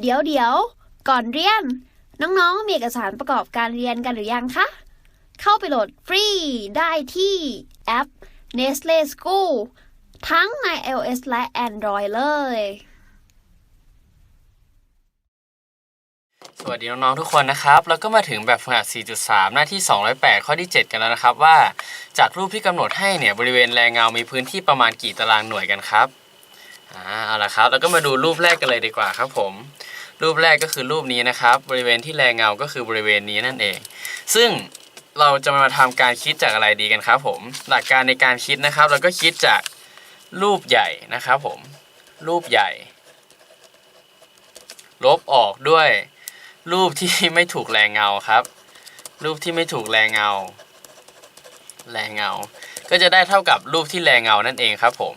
เดี๋ยวเดี๋ยว ก่อนเรียน น้องๆ มีเอกสารประกอบการเรียนกันหรือยังคะ เข้าไปโหลดฟรีได้ที่แอป Nestle School ทั้งใน iOS และ Android เลย สวัสดีน้อง ๆ ทุกคนนะครับ แล้วก็มาถึงแบบฝึกหัด 4.3 หน้าที่ 208 ข้อที่ 7 กันแล้วนะครับว่า จากรูปที่กำหนดให้เนี่ยบริเวณแรงเงา มีพื้นที่ประมาณกี่ตารางหน่วยกันครับ อ่าเอาละครับแล้วก็มาดูรูปแรกกันเลยดีกว่าครับผม รูปแรกก็คือรูปนี้นะครับ บริเวณที่แรงเงาก็คือบริเวณนี้นั่นเอง ซึ่งเราจะมาทำการคิดจากอะไรดีกันครับผม หลักการในการคิดนะครับ เราก็คิดจากรูปใหญ่นะครับผม รูปใหญ่ ลบออกด้วย รูปที่ไม่ถูกแรงเงาครับ รูปที่ไม่ถูกแรงเงา แรงเงา ก็จะได้เท่ากับรูปที่แรงเงานั่นเองครับผม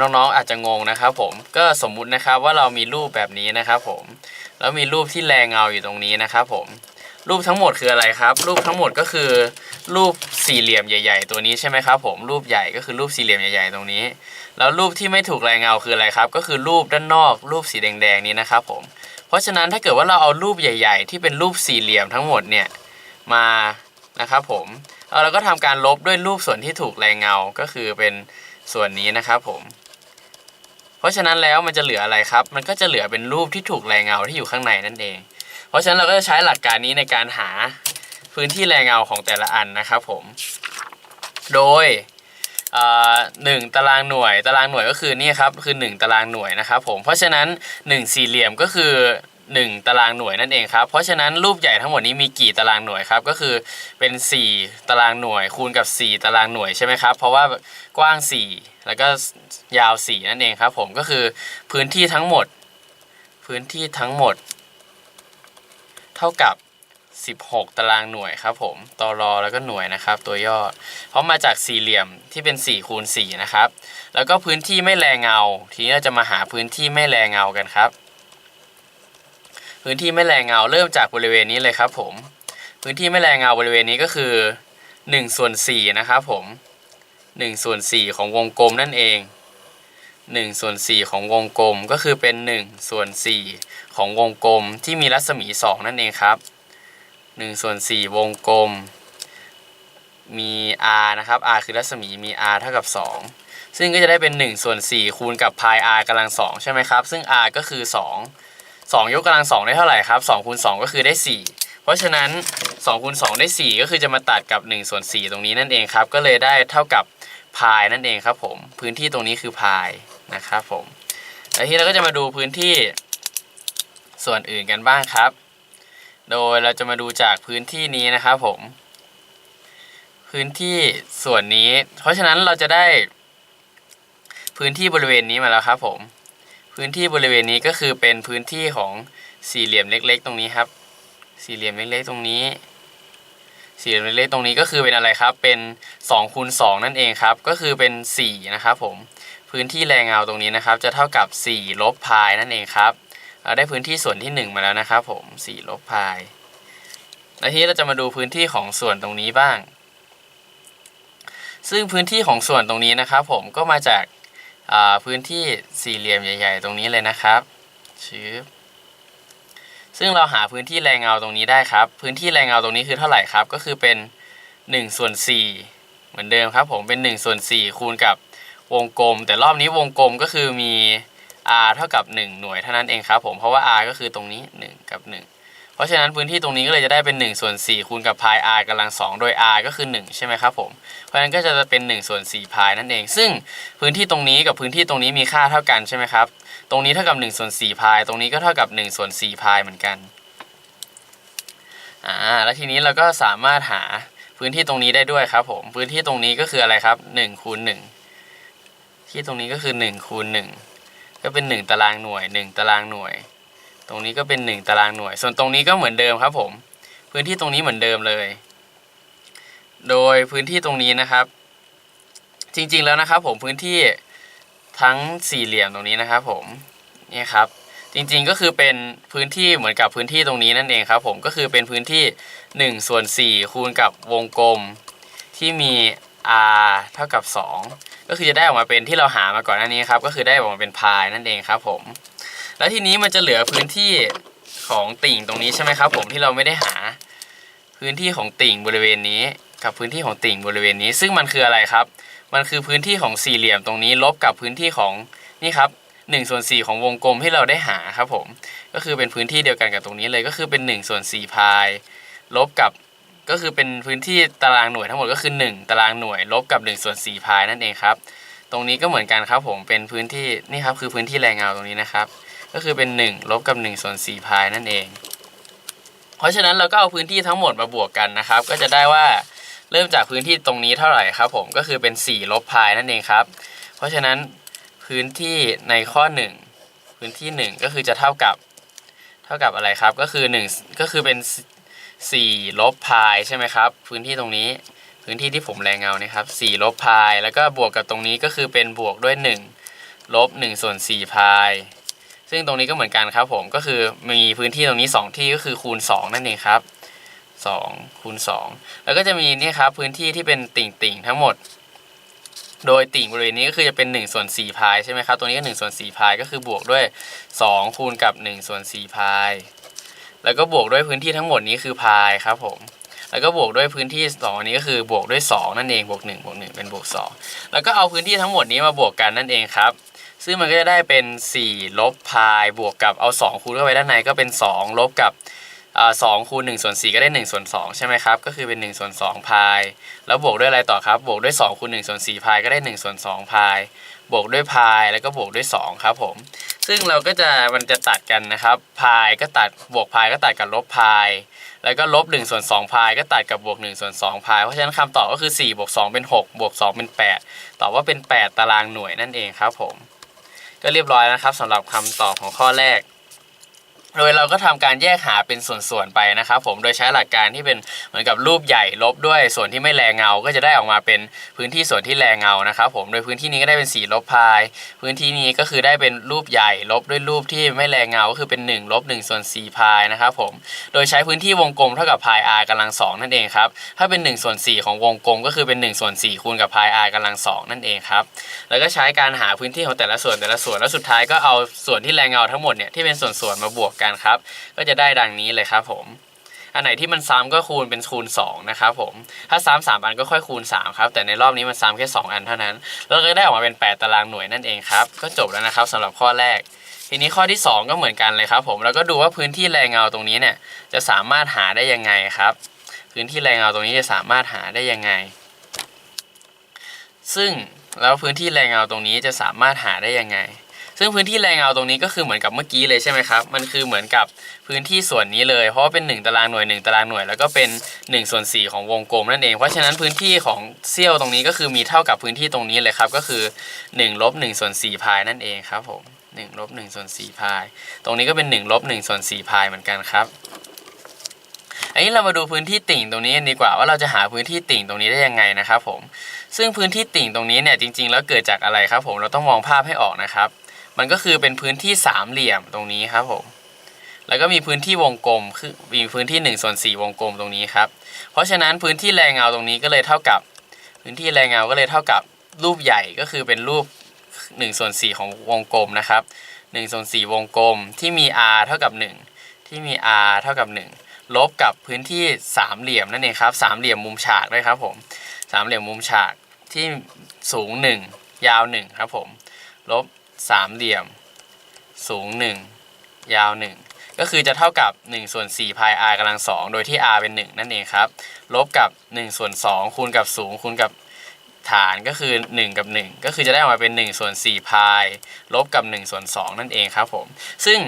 น้องๆอาจจะงงนะครับผมก็สมมุตินะครับว่าเรามีรูปแบบนี้นะครับผมแล้วมีรูปที่แรงเงาอยู่ตรงนี้นะครับผมรูปทั้งหมดคืออะไรครับ รูปทั้งหมดก็คือ รูปสี่เหลี่ยมใหญ่ ๆ ตัวนี้ใช่ไหมครับผมรูปใหญ่ก็คือรูปสี่เหลี่ยมใหญ่ๆตรงนี้ แล้วรูปที่ไม่ถูกแรงเงาคืออะไรครับ ก็คือรูปด้านนอก รูปสีแดงๆนี้นะครับผมเพราะฉะนั้นถ้าเกิดว่าเราเอารูปใหญ่ ๆ ที่เป็นรูปสี่เหลี่ยมทั้งหมดเนี่ยมานะครับผมเอาเราก็ทำการลบด้วยรูปส่วนที่ถูกแรงเงาก็คือเป็น ส่วนนี้นะครับผม เพราะฉะนั้นแล้วมันจะเหลืออะไรครับ มันก็จะเหลือเป็นรูปที่ถูกแรงเงาที่อยู่ข้างในนั่นเอง เพราะฉะนั้นเราก็จะใช้หลักการนี้ในการหาพื้นที่แรงเงาของแต่ละอันนะครับผม โดยหนึ่งตารางหน่วย ตารางหน่วยก็คือนี่ครับคือ 1 ตารางหน่วยนะครับผม เพราะฉะนั้น 1 สี่เหลี่ยมก็คือ 1 ตารางหน่วยนั่นเองครับ เพราะฉะนั้นรูปใหญ่ทั้งหมดนี้มีกี่ตารางหน่วยครับ ก็คือเป็น 4 ตารางหน่วย คูณกับ 4 ตารางหน่วยใช่ไหมครับ เพราะว่ากว้าง 4 แล้วก็ยาว 4 นั่นเองครับ ผมก็คือพื้นที่ทั้งหมด พื้นที่ทั้งหมด เท่ากับ 16 ตารางหน่วยครับผมตอรอแล้วก็หน่วยนะครับ ตัวย่อ เพราะมาจากสี่เหลี่ยมที่เป็น4คูณ4นะครับ แล้วก็พื้นที่ไม่แรงเงา ทีนี้เราจะมาหาพื้นที่ไม่แรงเงากันครับ พื้นที่ไม่แรงเงาเริ่มจากบริเวณนี้เลยครับผม พื้นที่ไม่แรงเงาบริเวณนี้ก็คือ1ส่วน4นะครับผม1ส่วน4ของวงกลมนั่นเอง1ส่วน4ของวงกลมก็คือเป็น1ส่วน4ของวงกลมที่มีรัศมี 2 นั่นเองครับ1ส่วน4วงกลม มี r นะครับ r คือรัศมีมี r เท่ากับ 2 ซึ่งก็จะได้เป็น1ส่วน4คูณกับ pi r กำลัง2ใช่ไหมครับ ซึ่ง r ก็คือ 2 2 ยกกำลัง 2 ได้เท่าไหร่ครับ2คูณ2ก็คือได้ 4 เพราะฉะนั้น2คูณ2ได้ 4 ก็คือจะมาตัดกับ1ส่วน4ตรงนี้นั่นเองครับ ก็เลยได้เท่ากับ pi นั่นเองครับผมพื้นที่ตรงนี้คือ pi นะครับผมแล้วทีเราก็จะมาดูพื้นที่ส่วนอื่นกันบ้างครับ โดยเราจะมาดูจากพื้นที่นี้นะครับผม พื้นที่ส่วนนี้ เพราะฉะนั้นเราจะได้พื้นที่บริเวณนี้มาแล้วครับผม พื้นที่บริเวณนี้ก็คือเป็นพื้นที่ของสี่เหลี่ยมเล็ก ๆ ตรงนี้ครับ สี่เหลี่ยมเล็กๆตรงนี้ สี่เหลี่ยมเล็กๆตรงนี้ก็คือเป็นอะไรครับ เป็น2คูณ2นั่นเองครับ ก็คือเป็น4นะครับผม พื้นที่แรงเงาตรงนี้นะครับ จะเท่ากับ4ลบพายนั่นเองครับ เราได้พื้นที่ส่วนที่ 1 มาแล้วนะครับ ผม4ลบพายแล้วทีนี้เราจะมาดูพื้นที่ของส่วนตรงนี้บ้าง ซึ่งพื้นที่ของส่วนตรงนี้นะครับ ผมก็มาจาก พื้นที่สี่เหลี่ยมใหญ่ ๆ ตรงนี้เลยนะครับชื้อซึ่งเราหาพื้นที่แรงเงาตรงนี้ได้ครับ พื้นที่แรงเงาตรงนี้คือเท่าไหร่ครับ ก็คือเป็น1ส่วน4เหมือนเดิมครับ ผมเป็น1ส่วน4คูณกับวงกลม แต่รอบนี้วงกลมก็คือมี r เท่ากับ 1 หน่วยเท่านั้นเองครับ ผมเพราะว่า r ก็คือตรงนี้ 1 กับ 1 เพราะฉะนั้นพื้นที่ตรงนี้ก็เลยจะได้เป็น1ส่วน4คูณกับ pi r กำลัง2โดย r ก็คือ 1 ใช่ไหมครับผม เพราะฉะนั้นก็จะเป็น1ส่วน4 pi นั่นเอง ซึ่งพื้นที่ตรงนี้กับพื้นที่ตรงนี้มีค่าเท่ากันใช่ไหมครับ ตรงนี้เท่ากับ1ส่วน4 pi ตรงนี้ก็เท่ากับ1ส่วน4 pi เหมือนกัน อ่า แล้วทีนี้เราก็สามารถหาพื้นที่ตรงนี้ได้ด้วยครับผม พื้นที่ตรงนี้ก็คืออะไรครับ1คูณ1ที่ตรงนี้ก็คือ1คูณ1ก็เป็น 1 ตารางหน่วย 1 ตารางหน่วย ตรงนี้ก็เป็น 1 ตารางหน่วย ส่วนตรงนี้ก็เหมือนเดิมครับผม พื้นที่ตรงนี้เหมือนเดิมเลย โดยพื้นที่ตรงนี้นะครับ จริงๆแล้วนะครับ ผมพื้นที่ทั้งสี่เหลี่ยมตรงนี้นะครับ ผมนี่ครับจริงๆก็คือเป็นพื้นที่เหมือนกับพื้นที่ตรงนี้นั่นเองครับ ผมก็คือเป็นพื้นที่1ส่วน4คูณกับวงกลม ที่มี r เท่ากับ 2 ก็คือจะได้ออกมาเป็นที่เราหามาก่อนหน้านี้ครับ ก็คือได้ออกมาเป็นพายนั่นเองครับผม แล้วทีนี้มันจะเหลือพื้นที่ของติ่งตรงนี้ใช่ไหมครับ ผมที่เราไม่ได้หา พื้นที่ของติ่งบริเวณนี้ กับพื้นที่ของติ่งบริเวณนี้ ซึ่งมันคืออะไรครับ มันคือพื้นที่ของสี่เหลี่ยมตรงนี้ลบกับพื้นที่ของนี่ครับหนึ่งส่วนสี่ของวงกลมที่เราได้หาครับผมก็คือเป็นพื้นที่เดียวกันกับตรงนี้เลยก็คือเป็น1ส่วน4พายลบกับก็คือเป็นพื้นที่ตารางหน่วยทั้งหมดก็คือ 1 ตารางหน่วยลบกับ1ส่วน4พายนั่นเองครับ ตรงนี้ก็เหมือนกันครับผมเป็นพื้นที่นี่ครับคือพื้นที่แรงเงาตรงนี้นะครับ ก็คือเป็น 1 ลบกับ1ส่วน4พายนั่นเอง เพราะฉะนั้นเราก็เอาพื้นที่ทั้งหมดมาบวกกันนะครับ ก็จะได้ว่าเริ่มจากพื้นที่ตรงนี้เท่าไหร่ครับผมก็คือเป็น 4 ลบพายนั่นเองครับ เพราะฉะนั้นพื้นที่ในข้อ 1 พื้นที่ 1 ก็คือจะเท่ากับเท่ากับอะไรครับ ก็คือ1ก็คือเป็น 4 ลบพายใช่ไหมครับ พื้นที่ตรงนี้พื้นที่ที่ผมแรงเงานี่ครับ4ลบพาย แล้วก็บวกกับตรงนี้ก็คือเป็นบวกด้วย 1 ลบ1ส่วน4พาย ซึ่งตรงนี้ก็เหมือนกันครับผมก็คือมีพื้นที่ตรงนี้ 2 ที่ก็คือคูณ 2 นั่นเองครับ2คูณ2แล้วก็จะมีนี่ครับพื้นที่ที่เป็นติ่งติ่งๆทั้งหมด โดยติ่งบริเวณนี้ก็คือจะเป็น1ส่วน4พายใช่ไหมครับตัวนี้ก็1ส่วน4พายก็คือบวกด้วย 2 คูณกับ1ส่วน4พายแล้วก็บวกด้วยพื้นที่ทั้งหมดนี้คือพายครับผมแล้วก็บวกด้วยพื้นที่2อันนี้ก็คือบวกด้วย 2 นั่นเองบวก1บวก1เป็นบวก 2 แล้วก็เอาพื้นที่ทั้งหมดนี้มาบวกกันนั่นเองครับ ซึ่งมันก็จะได้เป็น 4 ลบพายบวกกับเอา 2 คูณเข้าไปด้านในก็เป็น 2 ลบกับสอ่า2คูณ1ส่วน4ก็ได้1ส่วน2ใช่ไหมครับ ก็คือเป็น1ส่วน2พาย แล้วบวกด้วยอะไรต่อครับ บวกด้วย2คูณ1ส่วน4พายก็ได้1ส่วน2พาย บวกด้วยพายแล้วก็บวกด้วย2ครับผม ซึ่งเราก็จะมันจะตัดกันนะครับ พายก็ตัดบวกพายก็ตัดกับลบพาย แล้วก็ลบ1ส่วน2พายก็ตัดกับบวก1ส่วน2พาย เพราะฉะนั้นคำตอบก็คือ4บวก2เป็น6บวก2เป็น8ตอบว่าเป็น8ตารางหน่วยนั่นเองครับผม ก็เรียบร้อยนะครับสำหรับคำตอบของข้อแรก โดยเราก็ทำการแยกหาเป็นส่วนๆไปนะครับผมโดยใช้หลักการที่เป็นเหมือนกับรูปใหญ่ลบด้วยส่วนที่ไม่แรงเงา ก็จะได้ออกมาเป็นพื้นที่ส่วนที่แรงเงานะครับผมโดยพื้นที่นี้ก็ได้เป็นสีลบพาย พื้นที่นี้ก็คือได้เป็นรูปใหญ่ลบด้วยรูปที่ไม่แรงเงาก็คือเป็น1ลบ1ส่วน4พายนะครับผมโดยใช้พื้นที่วงกลมเท่ากับพาย r กำลังสองนั่นเองครับถ้าเป็น1ส่วน4ของวงกลมก็คือเป็น1ส่วน4คูณกับพาย r กำลังสองนั่นเองครับแล้วก็ใช้การหาพื้นที่ของแต่ละส่วนแต่ละส่วนแล้วสุดท้ายก็เอาส่วนที่แรงเงาทั้งหมดเนี่ยที่เป็นส่วนๆมาบวกกันครับ ก็จะได้ดังนี้เลยครับผม อันไหนที่มันซ้ำก็คูณเป็นคูณ2นะครับผม ถ้าซ้ำสามอันก็ค่อยคูณ 3 ครับ แต่ในรอบนี้มันซ้ำแค่ 2 อันเท่านั้น แล้วก็ได้ออกมาเป็น 8 ตารางหน่วยนั่นเองครับ ก็จบแล้วนะครับสำหรับข้อแรกทีนี้ข้อที่ 2 ก็เหมือนกันเลยครับ ผมแล้วก็ดูว่าพื้นที่แรงเงาตรงนี้เนี่ยจะสามารถหาได้ยังไงครับ พื้นที่แรงเงาตรงนี้จะสามารถหาได้ยังไง ซึ่งแล้วพื้นที่แรงเงาตรงนี้จะสามารถหาได้ยังไง ซึ่งพื้นที่แรงเงาตรงนี้ก็คือเหมือนกับเมื่อกี้เลยใช่ไหมครับ มันคือเหมือนกับพื้นที่ส่วนนี้เลย เพราะว่าเป็น 1 ตารางหน่วย 1 ตารางหน่วย แล้วก็เป็น1ส่วน4ของวงกลมนั่นเอง เพราะฉะนั้นพื้นที่ของเสี้ยวตรงนี้ก็คือมีเท่ากับพื้นที่ตรงนี้เลยครับ ก็คือ1ลบ1ส่วน4พายนั่นเองครับผม1ลบ1ส่วน4พาย ตรงนี้ก็เป็น1ลบ1ส่วน4พายเหมือนกันครับอันนี้เรามาดูพื้นที่ติ่งตรงนี้กันดีกว่าว่าเราจะหาพื้นที่ติ่งตรงนี้ได้ยังไงนะครับผม ซึ่งพื้นที่ติ่งตรงนี้เนี่ยจริง ๆ แล้วเกิดจากอะไรครับผมเราต้องมองภาพให้ออกนะครับ มันก็คือเป็นพื้นที่สามเหลี่ยมตรงนี้ครับผมแล้วก็มีพื้นที่วงกลมคือมีพื้นที่1ส่วน4วงกลมตรงนี้ครับเพราะฉะนั้นพื้นที่แรงเงาตรงนี้ก็เลยเท่ากับ พื้นที่แรงเงาก็เลยเท่ากับรูปใหญ่ก็คือเป็นรูป1ส่วน4ของวงกลมนะครับ1ส่วน4วงกลมที่มี r เท่ากับ 1 ที่มี r เท่ากับ 1 ลบกับพื้นที่สามเหลี่ยมนั่นเองครับสามเหลี่ยมมุมฉากด้วยครับผมสามเหลี่ยมมุมฉากที่สูง 1 ยาว1ครับผมลบ สามเหลี่ยม สูง 1 ยาว 1 ก็คือจะเท่ากับ1ส่วน4พาย r กำลังสองโดยที่ r เป็น 1 นั่นเองครับ ลบกับ1ส่วน2คูณกับสูงคูณกับฐานก็คือ 1 กับ 1 ก็คือจะได้ออกมาเป็น1ส่วน4พายลบกับ1ส่วน2นั่นเองครับผม ซึ่ง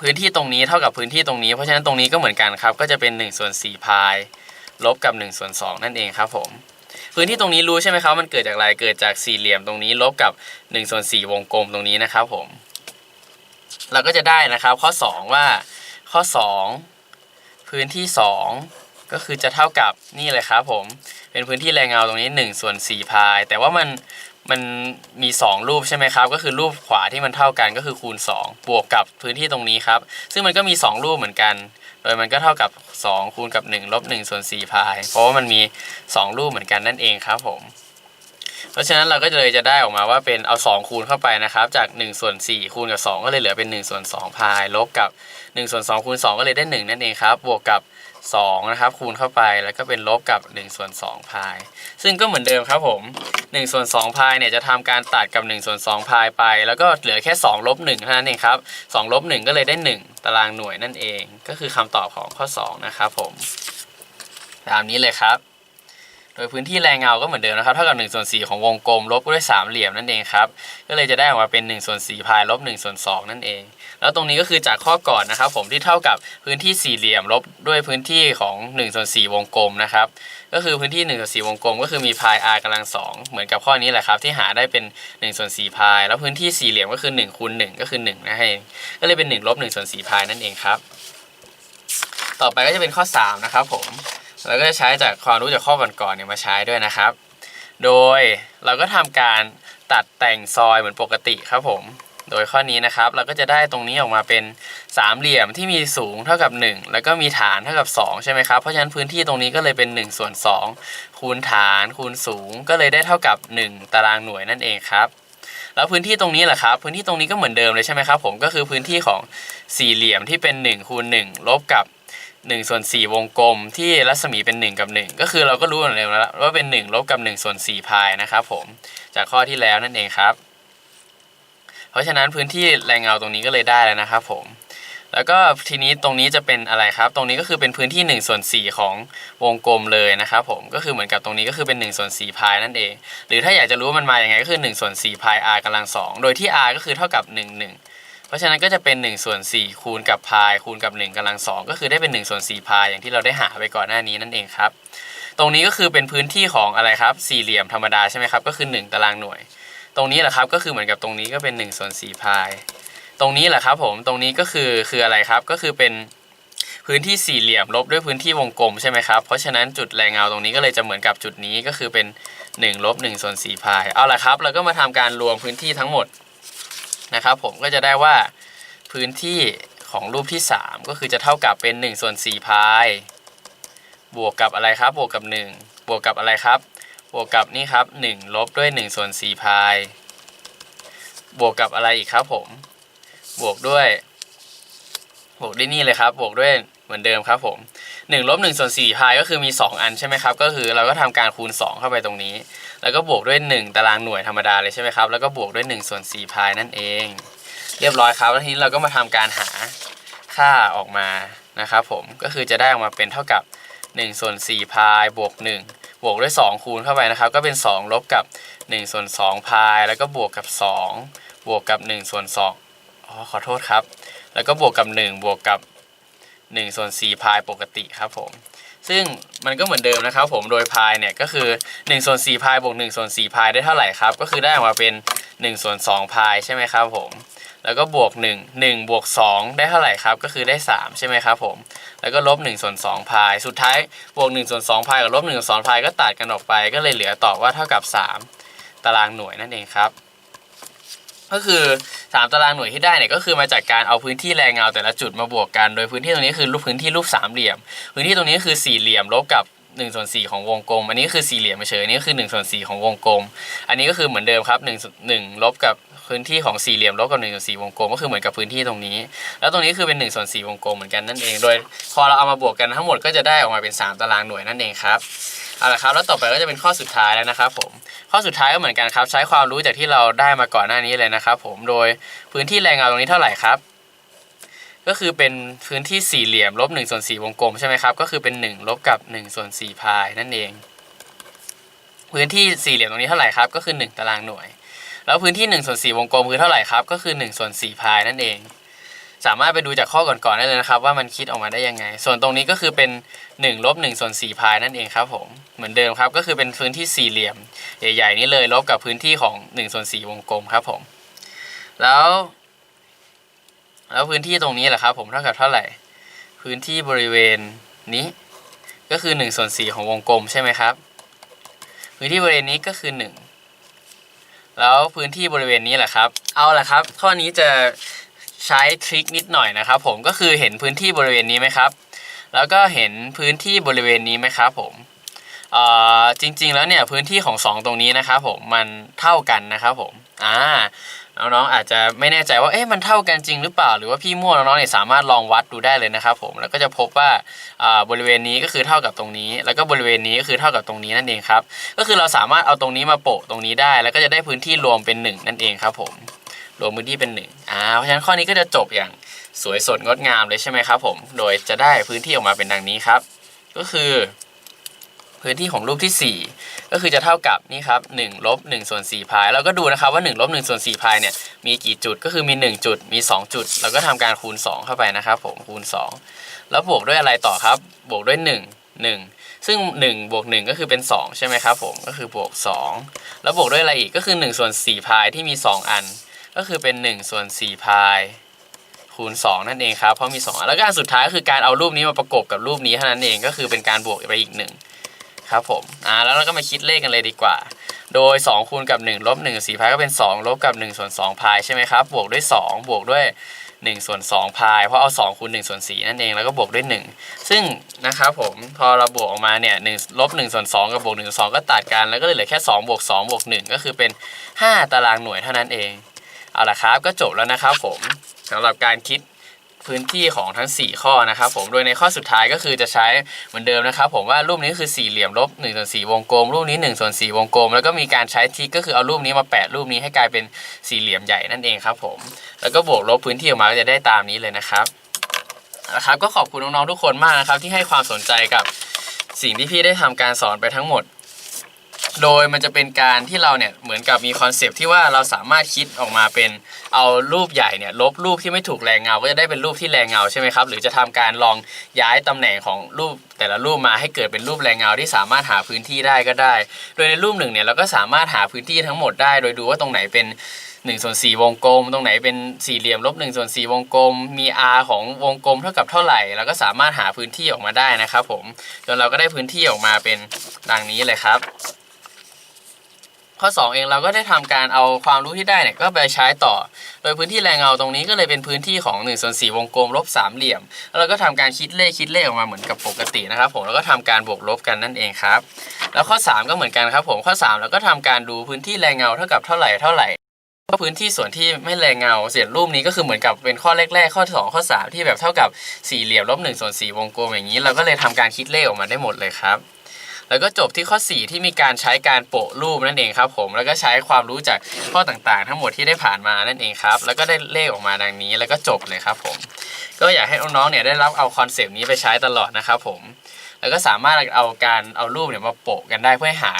พื้นที่ตรงนี้เท่ากับพื้นที่ตรงนี้ เพราะฉะนั้นตรงนี้ก็เหมือนกันครับ ก็จะเป็น1ส่วน4พายลบกับ1ส่วน2นั่นเองครับผม พื้นที่ตรงนี้รู้ใช่ไหมครับมันเกิดจากอะไรเกิดจากสี่เหลี่ยมตรงนี้ลบกับ1ส่วน4วงกลมตรงนี้นะครับผมเราก็จะได้นะครับข้อ 2 ว่าข้อ 2 พื้นที่ 2 ก็คือจะเท่ากับนี่เลยครับผมเป็นพื้นที่แรงเงาตรงนี้1ส่วน4พาย แต่ว่ามันมันมี 2 รูปใช่ไหมครับ ก็คือรูปขวาที่มันเท่ากันก็คือคูณ 2 บวกกับพื้นที่ตรงนี้ครับ ซึ่งมันก็มี 2 รูปเหมือนกัน ยมันก็เท่ากับ 2 คูณกับ1ลบ1ส่วน4พาย เพราะว่ามันมี 2 รูปเหมือนกันนั่นเองครับผม เพราะฉะนั้นเราก็เลยจะได้ออกมาว่าเป็นเอา 2 คูณเข้าไปนะครับ จาก1ส่วน4คูณกับ 2 ก็เลยเหลือเป็น1ส่วน2พาย ลบกับ1ส่วน2คูณ2ก็เลยได้ 1 นั่นเองครับ บวกกับ 2 นะครับ คูณเข้าไปแล้วก็เป็นลบกับ1ส่วน2พาย ซึ่งก็เหมือนเดิมครับผม1ส่วน2พายเนี่ยจะทำการตัดกับ1ส่วน2พายไป แล้วก็เหลือแค่2ลบ1เท่านั้นเองครับ2ลบ1ก็เลยได้ 1 ตารางหน่วยนั่นเอง ก็คือคำตอบของข้อ 2 นะครับผมตามนี้เลยครับ โดยพื้นที่แรงเงาก็เหมือนเดิมนะครับเท่ากับ1ส่วน4ของวงกลมลบด้วยสามเหลี่ยมนั่นเองครับก็เลยจะได้ออกมาเป็น1ส่วน4พายลบ1ส่วน2นั่นเอง แล้วตรงนี้ก็คือจากข้อก่อนนะครับ ผมที่เท่ากับพื้นที่สี่เหลี่ยมลบด้วยพื้นที่ของ1ส่วน4วงกลมนะครับก็คือพื้นที่1ส่วน4วงกลม ก็คือมีพาย r กำลังสองเหมือนกับข้อนี้แหละครับที่หาได้เป็น1ส่วน4พาย แล้วพื้นที่สี่เหลี่ยมก็คือ1คูณ1ก็คือ1นะให้ก็เลยเป็น1ลบ1ส่วน4พายนั่นเองครับต่อไปก็จะเป็นข้อ3นะครับผมแล้วก็จะใช้จากความรู้จากข้อก่อนๆเนี่ยมาใช้ด้วยนะครับ โดยเราก็ทำการตัดแต่งซอยเหมือนปกติครับผม โดยข้อนี้นะครับเราก็จะได้ตรงนี้ออกมาเป็นสามเหลี่ยมที่มีสูงเท่ากับ 1 แล้วก็มีฐานเท่ากับ 2 ใช่ไหมครับ เพราะฉะนั้นพื้นที่ตรงนี้ก็เลยเป็น1ส่วน2คูณฐานคูณสูงก็เลยได้เท่ากับ 1 ตารางหน่วยนั่นเองครับ แล้วพื้นที่ตรงนี้แหละครับ พื้นที่ตรงนี้ก็เหมือนเดิมเลยใช่ไหมครับผมก็คือพื้นที่ของสี่เหลี่ยมที่เป็น1คูณ1ลบกับ1ส่วน4วงกลมที่รัศมีเป็น 1 กับ 1 ก็คือเราก็รู้อยู่แล้วว่าเป็น 1 ลบกับ1ส่วน4พายนะครับผมจากข้อที่แล้วนั่นเองครับ ราะฉะนั้นพื้นที่แรงเงาตรงนี้ก็เลยได้แล้วนะครับผมแล้วก็ทีนี้ตรงนี้จะเป็นอะไรครับ ตรงนี้ก็คือเป็นพื้นที่1ส่วน4ของวงกลมเลยนะครับผมก็คือเหมือนกับตรงนี้ก็คือเป็น1ส่วน4พายนั่นเอง หรือถ้าอยากจะรู้ว่ามันมาอย่างไงก็คือ1ส่วน4พาย r กำลังสองโดยที่ r ก็คือเท่ากับ 1 1 เพราะฉะนั้นก็จะเป็น1ส่วน4คูณกับพายคูณกับ1กำลังสองก็คือได้เป็น1ส่วน4พายอย่างที่เราได้หาไปก่อนหน้านี้นั่นเองครับ ตรงนี้ก็คือเป็นพื้นที่ของอะไรครับ สี่เหลี่ยมธรรมดาใช่ไหมครับก็คือ 1 ตารางหน่วย ตรงนี้แหละครับก็คือเหมือนกับตรงนี้ก็เป็น1ส่วน4พายตรงนี้แหละครับผมตรงนี้ก็คือคืออะไรครับก็คือเป็นพื้นที่สี่เหลี่ยมลบด้วยพื้นที่วงกลมใช่ไหมครับ เพราะฉะนั้นจุดแรงเงาตรงนี้ก็เลยจะเหมือนกับจุดนี้ก็คือเป็น1ลบ1ส่วน4พายเอาละครับ เราก็มาทำการรวมพื้นที่ทั้งหมดนะครับ ผมก็จะได้ว่าพื้นที่ของรูปที่ 3 ก็คือจะเท่ากับเป็น1ส่วน4พายบวกกับอะไรครับ บวกกับ 1 บวกกับอะไรครับ บวกกับนี่ครับ1ลบด้วย1ส่วน4พายบวกกับอะไรอีกครับผม บวกด้วย บวกด้วยนี่เลยครับ บวกด้วยเหมือนเดิมครับผม1ลบ1ส่วน4พายก็คือมี 2 อันใช่ไหมครับ ก็คือเราก็ทำการคูณ 2 เข้าไปตรงนี้ แล้วก็บวกด้วย 1 ตารางหน่วยธรรมดาเลยใช่ไหมครับ แล้วก็บวกด้วย1ส่วน4พายนั่นเอง เรียบร้อยครับ แล้วทีนี้เราก็มาทำการหาค่าออกมานะครับผม ก็คือจะได้ออกมาเป็นเท่ากับ1ส่วน4พายบวก1 บวกด้วย 2 คูณเข้าไปนะครับ ก็เป็น 2 ลบกับ1ส่วน2พายแล้วก็บวกกับ 2 บวกกับ1ส่วน2อ๋อขอโทษครับ แล้วก็บวกกับ 1 บวกกับ1ส่วน4พายปกติครับผมซึ่งมันก็เหมือนเดิมนะครับผมโดยพายเนี่ยก็คือ1ส่วน4พายบวก1ส่วน4พายได้เท่าไหร่ครับ ก็คือได้ออกมาเป็น1ส่วน2พายใช่ไหมครับผม แล้วก็บวก 1 1บวก2 ได้เท่าไหร่ครับ ก็คือได้ 3 ใช่ไหมครับผม แล้วก็ลบ1ส่วน2พาย สุดท้ายบวก1ส่วน2พายกับลบ1ส่วน2พายก็ตัดกันออกไป ก็เลยเหลือตอบว่าเท่ากับ 3 ตารางหน่วยนั่นเองครับ ก็คือ 3 ตารางหน่วยที่ได้เนี่ยก็คือมาจากการเอาพื้นที่แรงเงาแต่ละจุดมาบวกกัน โดยพื้นที่ตรงนี้คือรูปพื้นที่รูปสามเหลี่ยม พื้นที่ตรงนี้คือสี่เหลี่ยมลบกับ1ส่วน4ของวงกลม อันนี้คือสี่เหลี่ยมเฉยอันนี้ก็คือ1ส่วน4ของวงกลม อันนี้ก็คือเหมือนเดิมครับ1 1ลบกับ พื้นที่ของสี่เหลี่ยมลบกับ1ส่วน4วงกลมก็คือเหมือนกับพื้นที่ตรงนี้ แล้วตรงนี้คือเป็น1ส่วน4วงกลมเหมือนกันนั่นเอง โดยพอเราเอามาบวกกันทั้งหมดก็จะได้ออกมาเป็น 3 ตารางหน่วยนั่นเองครับเอาละครับแล้วต่อไปก็จะเป็นข้อสุดท้ายแล้วนะครับผมข้อสุดท้ายก็เหมือนกันครับ ใช้ความรู้จากที่เราได้มาก่อนหน้านี้เลยนะครับ ผมโดยพื้นที่แรงเงาตรงนี้เท่าไหร่ครับ ก็คือเป็นพื้นที่สี่เหลี่ยมลบ1ส่วน4วงกลมใช่ไหมครับก็คือเป็น1ลบกับ1ส่วน4พายนั่นเอง พื้นที่สี่เหลี่ยมตรงนี้เท่าไหร่ครับก็คือ 1 ตารางหน่วย แล้วพื้นที่1ส่วน4วงกลมคือเท่าไหร่ครับ ก็คือ1ส่วน4พายนั่นเอง สามารถไปดูจากข้อก่อนๆได้เลยนะครับ ว่ามันคิดออกมาได้ยังไง ส่วนตรงนี้ก็คือเป็น1ลบ1ส่วน4พายนั่นเองครับผม เหมือนเดิมครับก็คือเป็นพื้นที่สี่เหลี่ยมใหญ่ๆนี้เลยลบกับพื้นที่ของ1ส่วน4วงกลมครับผม แล้ว แล้วพื้นที่ตรงนี้แหละครับ ผมเท่ากับเท่าไหร่ พื้นที่บริเวณนี้ก็คือ1ส่วน4ของวงกลมใช่ไหมครับ พื้นที่บริเวณนี้ก็คือ 1 แล้วพื้นที่บริเวณนี้แหละครับ เอาละครับ ข้อนี้จะใช้ทริคนิดหน่อยนะครับผมก็คือเห็นพื้นที่บริเวณนี้ไหมครับ แล้วก็เห็นพื้นที่บริเวณนี้ไหมครับผมเอ่อจริงๆแล้วเนี่ยพื้นที่ของ 2 ตรงนี้นะครับผมมันเท่ากันนะครับผมอ่า น้องๆอาจจะไม่แน่ใจว่าเอ๊ะมันเท่ากันจริงหรือเปล่า หรือว่าพี่มั่วน้องๆเนี่ยสามารถลองวัดดูได้เลยนะครับผมแล้วก็จะพบว่าอ่าบริเวณนี้ก็คือเท่ากับตรงนี้ แล้วก็บริเวณนี้ก็คือเท่ากับตรงนี้นั่นเองครับก็คือเราสามารถเอาตรงนี้มาโปะตรงนี้ได้ แล้วก็จะได้พื้นที่รวมเป็นหนึ่งนั่นเองครับผมรวมพื้นที่เป็นหนึ่งอ่าเพราะฉะนั้นข้อนี้ก็จะจบอย่างสวยสดงดงามเลยใช่ไหมครับผมโดยจะได้พื้นที่ออกมาเป็นดังนี้ครับ ก็คือ พื้นที่ของรูปที่ 4 ก็คือจะเท่ากับนี่ครับ1ลบ1ส่วน4พายเราก็ดูนะครับว่า1ลบ1ส่วน4พายเนี่ยมีกี่จุดก็คือมี 1 จุดมี 2 จุด เราก็ทำการคูณ 2 เข้าไปนะครับผมคูณ 2 แล้วบวกด้วยอะไรต่อครับ บวกด้วย 1 1 ซึ่ง1บวก1ก็คือเป็น 2 ใช่ไหมครับผมก็คือบวก 2 แล้วบวกด้วยอะไรอีกก็คือ1ส่วน4พายที่มี 2 อัน ก็คือเป็น1ส่วน4พายคูณ2นั่นเองครับเพราะมี2อันแล้วก็อันสุดท้ายก็คือการเอารูปนี้มาประกบกับรูปนี้เท่านั้นเองก็คือเป็นการบวกไปอีก 1 ครับผมอ่าแล้วเราก็มาคิดเลขกันเลยดีกว่า โดย 2 คูณกับ1ลบ1 4พายก็เป็น 2 ลบกับ1ส่วน2พายใช่ไหมครับ บวกด้วย 2 บวกด้วย1ส่วน2พาย เพราะเอา 2คูณ1ส่วน4นั่นเอง แล้วก็บวกด้วย 1 ซึ่งนะครับผม พอเราบวกออกมาเนี่ย1ลบ1ส่วน2กับบวก1ส่วน2ก็ตัดกัน แล้วก็เลยเหลือแค่2บวก2บวก1ก็คือเป็น 5 ตารางหน่วยเท่านั้นเอง เอาละครับ ก็จบแล้วนะครับผมสำหรับการคิด พื้นที่ของทั้ง 4 ข้อนะครับผม โดยในข้อสุดท้ายก็คือจะใช้เหมือนเดิมนะครับ ผมว่ารูปนี้คือสี่เหลี่ยมลบ1ส่วน4วงกลม รูปนี้1ส่วน4วงกลม แล้วก็มีการใช้ทิกก็คือเอารูปนี้มาแปะรูปนี้ให้กลายเป็นสี่เหลี่ยมใหญ่นั่นเองครับผม แล้วก็บวกลบพื้นที่ออกมาก็จะได้ตามนี้เลยนะครับนะครับ ก็ขอบคุณน้องๆทุกคนมากนะครับที่ให้ความสนใจกับสิ่งที่พี่ได้ทำการสอนไปทั้งหมด โดยมันจะเป็นการที่เราเนี่ยเหมือนกับมีคอนเซปต์ที่ว่าเราสามารถคิดออกมาเป็นเอารูปใหญ่เนี่ยลบรูปที่ไม่ถูกแรงเงา ก็จะได้เป็นรูปที่แรงเงาใช่ไหมครับหรือจะทำการลองย้ายตำแหน่งของรูปแต่ละรูปมาให้เกิดเป็นรูปแรงเงาที่สามารถหาพื้นที่ได้ก็ได้ โดยในรูปหนึ่งเนี่ยเราก็สามารถหาพื้นที่ทั้งหมดได้ โดยดูว่าตรงไหนเป็น1ส่วน4วงกลม ตรงไหนเป็นสี่เหลี่ยมลบ1ส่วน4วงกลม มี r ของวงกลมเท่ากับเท่าไหร่เราก็สามารถหาพื้นที่ออกมาได้นะครับผมจนเราก็ได้พื้นที่ออกมาเป็นดังนี้เลยครับ ข้อ 2 เองเราก็ได้ทำการเอาความรู้ที่ได้เนี่ยก็ไปใช้ต่อ โดยพื้นที่แรงเงาตรงนี้ก็เลยเป็นพื้นที่ของ1ส่วน4วงกลมลบสามเหลี่ยม แล้วเราก็ทำการคิดเลขคิดเลขออกมาเหมือนกับปกตินะครับผมแล้วก็ทำการบวกลบกันนั่นเองครับ แล้วข้อ 3 ก็เหมือนกันครับผมข้อ 3 เราก็ทำการดูพื้นที่แรงเงาเท่ากับเท่าไหร่เท่าไหร่ก็พื้นที่ส่วนที่ไม่แรงเงาเสียรูปนี้ก็คือเหมือนกับเป็นข้อแรกๆ ข้อ 2 ข้อ 3 ที่แบบเท่ากับสี่เหลี่ยมลบ1ส่วน4วงกลมอย่างนี้ เราก็เลยทำการคิดเลขออกมาได้หมดเลยครับ แล้วก็จบที่ข้อ 4 ที่มีการใช้การโปะรูปนั่นเองครับผมแล้วก็ใช้ความรู้จากข้อต่างๆ ทั้งหมดที่ได้ผ่านมานั่นเองครับแล้วก็ได้เลขออกมาดังนี้แล้วก็จบเลยครับผมก็อยากให้น้องๆเนี่ยได้รับเอาคอนเซปต์นี้ไปใช้ตลอดนะครับผมแล้วก็สามารถเอาการเอารูปเนี่ยมาโปะกันได้เพื่อหา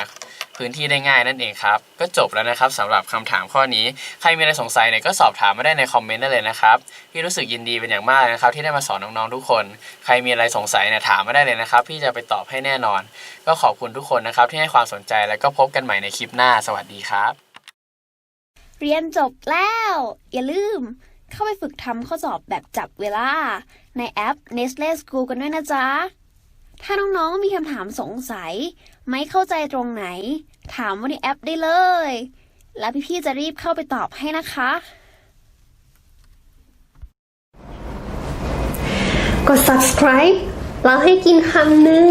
พื้นที่ได้ง่ายนั่นเองครับ ก็จบแล้วนะครับสำหรับคำถามข้อนี้ ใครมีอะไรสงสัยเนี่ยก็สอบถามมาได้ในคอมเมนต์ได้เลยนะครับพี่รู้สึกยินดีเป็นอย่างมากนะครับ ที่ได้มาสอนน้องๆทุกคน ใครมีอะไรสงสัยเนี่ยถามมาได้เลยนะครับ พี่จะไปตอบให้แน่นอน ก็ขอบคุณทุกคนนะครับ ที่ให้ความสนใจแล้วก็พบกันใหม่ในคลิปหน้าสวัสดีครับ เรียนจบแล้ว อย่าลืม เข้าไปฝึกทำข้อสอบแบบจับเวลา ในแอป Nestle School กันด้วยนะจ๊ะ ถ้าน้องๆมีคำถามสงสัย ไม่เข้าใจตรงไหน ถามว่าในแอปได้เลย แล้วพี่ๆจะรีบเข้าไปตอบให้นะคะ กด subscribe แล้วให้กินคำหนึ่ง